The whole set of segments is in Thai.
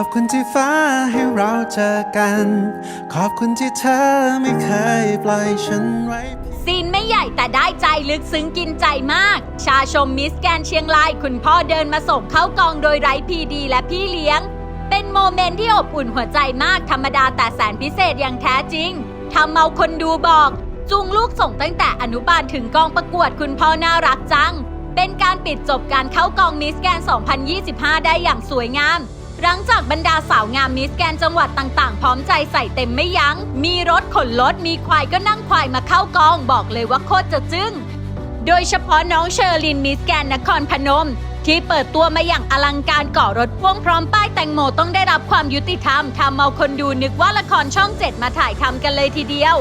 อบคุณที่ฟ้าให้เราเจอกัน ขอบคุณที่เธอไม่เคยปล่อยฉันไว้ ซีนไม่ใหญ่แต่ได้ใจลึกซึ้งกินใจมาก ชาชมมิสแกนเชียงราย คุณพ่อเดินมาส่งเข้ากองโดยไร้พีดีและพี่เลี้ยง เป็นโมเมนต์ที่อบอุ่นหัวใจมากธรรมดาแต่แสนพิเศษอย่างแท้จริงทำเอาคนดูบอกจูงลูกส่งตั้งแต่อนุบาลถึงกองประกวดคุณพ่อน่ารักจัง เป็นการปิดจบการเข้ากองมิสแกน 2025 ได้อย่างสวยงาม หลังจากบรรดาสาวงามมิสแกนจังหวัดต่างๆ พร้อมใจใส่เต็มไม่ยัง้ง มีรถขนรถมีควายก็นั่งควายมาเข้ากอง บอกเลยว่าโคตรจะจึ้ง โดยเฉพาะน้องเชอร์ลินมิสแกนนครพนม ที่เปิดตัวมาอย่างอลังการก่อรถพ่วงพร้อมป้ายแตงโมต้องได้รับความยุติธรรมทำเอาคนดูนึกว่าละครช่องเจ็ดมาถ่ายทำกันเลยทีเดียว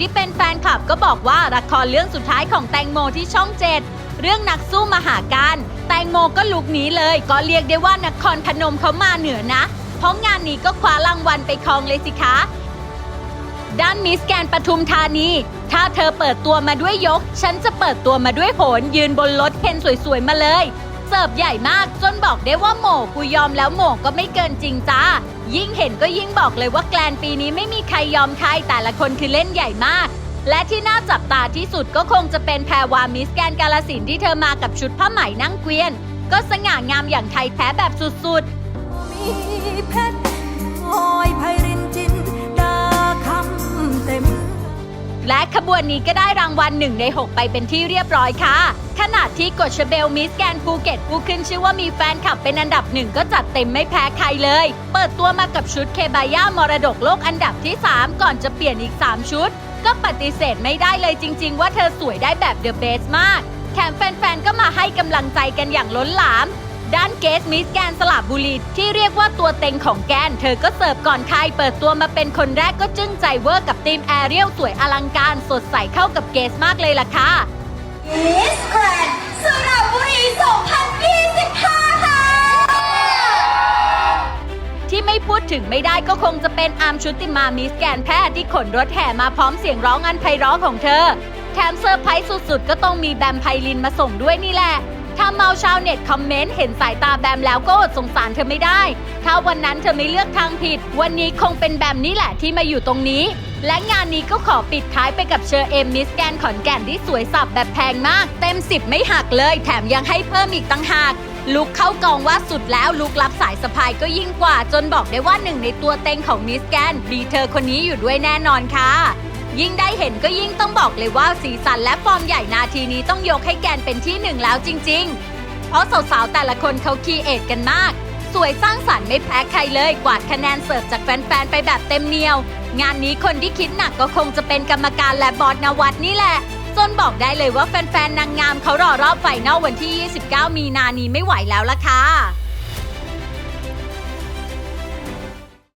ที่เป็นแฟนคลับก็บอกว่าละครเรื่องสุดท้ายของแตงโมที่ช่องเจ็ดเรื่องนักสู้มหาการ แตงโมก็ลุกนี้เลย ก็เรียกได้ว่านครพนมเขามาเหนือนะ เพราะงานนี้ก็คว้ารางวัลไปครองเลยสิคะด้านมิสแกนปทุมธานี ถ้าเธอเปิดตัวมาด้วยยก ฉันจะเปิดตัวมาด้วยโหน ยืนบนรถเคนสวยๆมาเลย เสิร์ฟใหญ่มากจนบอกได้ว่าโหมกูยอมแล้วโหมก็ไม่เกินจริงจ้า ยิ่งเห็นก็ยิ่งบอกเลยว่าแกลนปีนี้ไม่มีใครยอมใครแต่ละคนคือเล่นใหญ่มาก และที่น่าจับตาที่สุดก็คงจะเป็นแพรวามิสแกนกาลสินที่เธอมากับชุดผ้าไหมนั่งเกวียน ก็สง่างามอย่างไทยแท้แบบสุดๆมีเพชรอยไพรินจิน และขบวนนี้ก็ได้รางวัลหนึ่งใน 6 ไปเป็นที่เรียบร้อยค่ะ ขณะที่กฎชเบลมิสแกนภูเก็ตผู้ขึ้นชื่อว่ามีแฟนคลับเป็นอันดับหนึ่งก็จัดเต็มไม่แพ้ใครเลย เปิดตัวมากับชุดเคบาย่ามรดกโลกอันดับที่ 3 ก่อนจะเปลี่ยนอีก 3 ชุด ก็ปฏิเสธไม่ได้เลยจริง ๆ ว่าเธอสวยได้แบบเดอะเบสมาก แถมแฟนๆก็มาให้กำลังใจกันอย่างล้นหลาม ด้านเกสมิสแกนสลับบุรีที่เรียกว่าตัวเต็งของแกน เธอก็เสิร์ฟก่อนใครเปิดตัวมาเป็นคนแรกก็จึ้งใจเวอร์กับทีมแอเรียลสวยอลังการสดใสเข้ากับเกสมากเลยล่ะค่ะมิสแกรนสระบุรี 2025 ค่ะ ที่ไม่พูดถึงไม่ได้ก็คงจะเป็นอาร์มชุติมามิสแกนแพทย์ที่ขนรถแห่มาพร้อมเสียงร้องอันไพเราะของเธอ แถมเซอร์ไพรส์สุดๆ ก็ต้องมีแบมไพลินมาส่งด้วยนี่แหละ ถ้าเมาชาวเน็ตคอมเมนต์เห็นสายตาแบมแล้วก็อดสงสารเธอไม่ได้ ถ้าวันนั้นเธอไม่เลือกทางผิด วันนี้คงเป็นแบมนี่แหละที่มาอยู่ตรงนี้ และงานนี้ก็ขอปิดท้ายไปกับเชอร์เอมมิสแกนขอนแก่นที่สวยสับแบบแพงมาก เต็ม10ไม่หักเลย แถมยังให้เพิ่มอีกตั้งหากลุกเข้ากองว่าสุดแล้วลุกรับสายสะพายก็ยิ่งกว่า จนบอกได้ว่าหนึ่งในตัวเต็งของมิสแกนมีเธอคนนี้อยู่ด้วยแน่นอนค่ะ ยิ่งได้เห็นก็ยิ่งต้องบอกเลยว่าสีสันและฟอร์มใหญ่นาทีนี้ต้องยกให้แกนเป็นที่หนึ่งแล้วจริง ๆ เพราะสาวๆแต่ละคนเขาคีเอทกันมาก สวยสร้างสรรค์ไม่แพ้ใครเลย กวาดคะแนนเสิร์ฟจากแฟนๆไปแบบเต็มเหนียว งานนี้คนที่คิดหนักก็คงจะเป็นกรรมการและบอสนวัตนี่แหละจนบอกได้เลยว่าแฟนๆนางงามเขารอรอบไฟนอลวันที่ 29 มีนานี้ไม่ไหวแล้วล่ะค่ะ